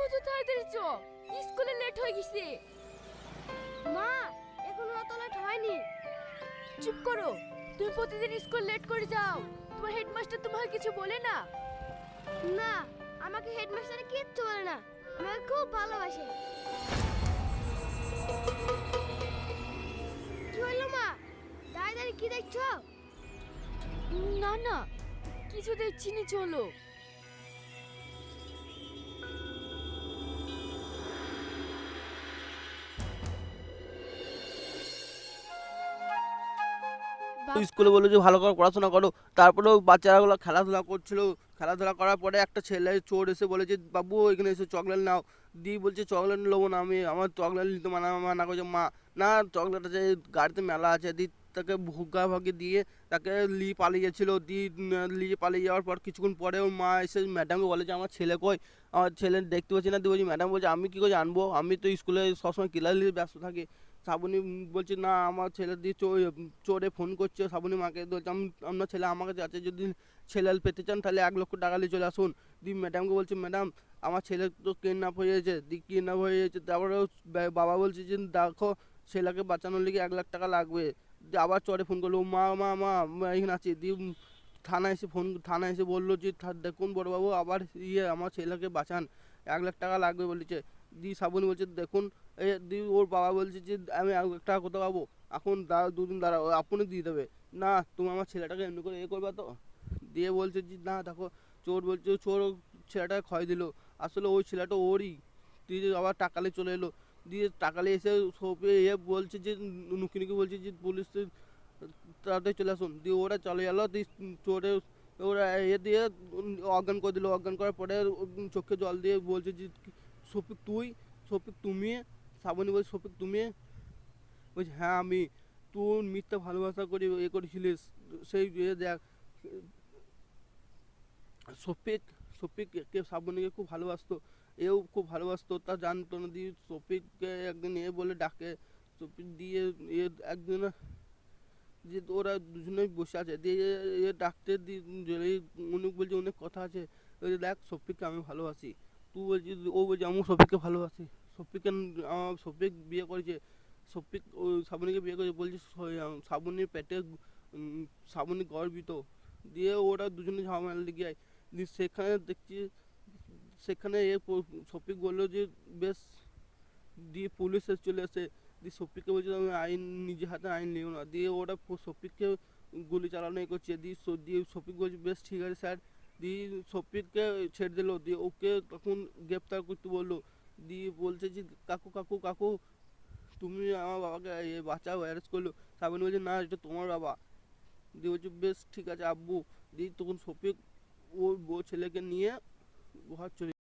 মধু তাড়াতাড়ি চ। স্কুলে লেট হয়ে গেছে। মা এখনও অত লেট হয়নি। চুপ করো তুমি প্রতিদিন স্কুল লেট করে যাও। তোমার হেডমাস্টার তোমাকে কিছু বলে না? না আমাকে হেডমাস্টার কিচ্ছু বলে না। আমাকে খুব ভালোবাসে। কি হলো মা? দাঁড়িয়ে দাঁড়িয়ে কি দেখছ? না না কিছু দেখছি নি চলো। স্কুলে বলল যে, ভালো করে পড়াশোনা করো। তারপরেও বাচ্চাগুলো খেলাধুলা করছিল। খেলাধুলা করার পরে একটা ছেলে, চোর এসে বলে যে বাবু, এখানে এসে চকলেট নাও। দি বলছে, চকলেট নেব না আমি, আমার চকলেট নিতে মানা মানা করছে মা। না চকলেট আছে গাড়িতে মেলা আছে। দি তাকে ভুগা ভাগে দিয়ে তাকে লি পালিয়ে গেছিল। দি নিয়ে পালিয়ে যাওয়ার পর কিছুক্ষণ পরে ওর মা এসে ম্যাডামকে বলে যে, আমার ছেলে কই? আমার ছেলে দেখতে পাচ্ছি না। দিয়ে বলছি, ম্যাডাম বলছে, আমি কী করে জানব? আমি তো স্কুলে সবসময় ক্লাস নিয়ে ব্যস্ত থাকি। শ্রাবণী বলছে, না, আমার ছেলে দিয়ে চোরে ফোন করছে শ্রাবণী মাকে বলছে, "আম- আপনার ছেলে আমার কাছে আছে যদি ছেলে পেতে চান তাহলে এক লক্ষ টাকা নিয়ে চলে আসুন। দি ম্যাডামকে বলছে, ম্যাডাম, আমার ছেলে তো কিডন্যাপ হয়ে গেছে। দি কিডন্যাপ হয়ে গেছে তারপরে বাবা বলছে যে, দেখো, ছেলেকে বাঁচানোর লিগে এক লাখ টাকা লাগবে। আবার চরে ফোন করল, মা মা মা এখানে আছি। দি থানায় এসে ফোন, থানায় এসে বলল যে "থা- দেখুন বড়বাবু, আবার ইয়ে আমার ছেলেকে বাঁচান, এক লাখ টাকা লাগবে, বলেছে। দি শ্রাবণী বলছে, দেখুন দি ওর বাবা বলছে যে, আমি এক লাখ টাকা কোথাও পাবো এখন দাঁড়া দুদিন দাঁড়াও আপনি দিয়ে দেবে। না, তুমি আমার ছেলেটাকে এমনি করে এ করবে তো? দিয়ে বলছে যে, না, দেখো, চোর বলছে, চোর ছেলেটাকে ক্ষয় দিল, আসলে ওই ছেলেটা ওরই। দিয়ে আবার টাকালে চলে এলো, দিয়ে টাকালে এসে সপে এ বলছে যে নুকি নুকি বলছে যে, পুলিশ তাড়াতাড়ি চলে আসুন। দিয়ে ওরা চলে গেলো দিয়ে চোরে ওরা এ দিয়ে অজ্ঞান করে দিল, অজ্ঞান করার পরে চোখে জল দিয়ে বলছে যে শফিক তুই, শফিক তুমি, শ্রাবণী বলছে শফিক তুমি। বলছে হ্যাঁ আমি তুই মিথ্যা ভালোবাসা করে এ করেছিলিস, সেই ইয়ে দেখ, শফিক, শফিককে শ্রাবণীকে খুব ভালোবাসতো, এও খুব ভালোবাসতো, তা জানতো না দিয়ে শফিককে একদিন এ বলে ডাকে, শফিক দিয়ে এ একদিন যে ওরা দুজনেই বসে আছে, দিয়ে এ ডাকতে দিয়ে উনি বলছে, অনেক কথা আছে দেখ, শফিককে আমি ভালোবাসি। তুই বলছিস ও বলছে, আমি শফিককে ভালোবাসি। শফিককে আমার শফিক বিয়ে করেছে শফিক ওই শ্রাবণীকে বিয়ে করেছে বলছে শ্রাবণীর পেটে শ্রাবণী গর্বিত। দিয়ে ওরা দুজনে ঝামেলা লেগে যায়। দিয়ে সেখানে দেখছি, সেখানে এ শফিক বলল যে, বেশ। দিয়ে পুলিশ চলে আসে। দিয়ে শফিককে বলছে, আমি আইন, নিজে হাতে আইন নিও না। দিয়ে ওরা শফিককে গুলি চালানো করছে। দিয়ে দিয়ে শফিক বলছে, বেশ, ঠিক আছে স্যার। দিয়ে শফিককে ছেড়ে দিল দিয়ে ওকে তখন গ্রেপ্তার করতে বলল। দিয়ে বলছে যে, কাকু কাকু কাকু, তুমি আমার বাবাকে বাঁচাও অ্যারেস্ট করল। সাবিন বলছে, না, এটা তোমার বাবা। দিয়ে বলছে, বেশ, ঠিক আছে, আব্বু। দিয়ে তখন সফিক ওর বউ ছেলেকে নিয়ে ঘর চলে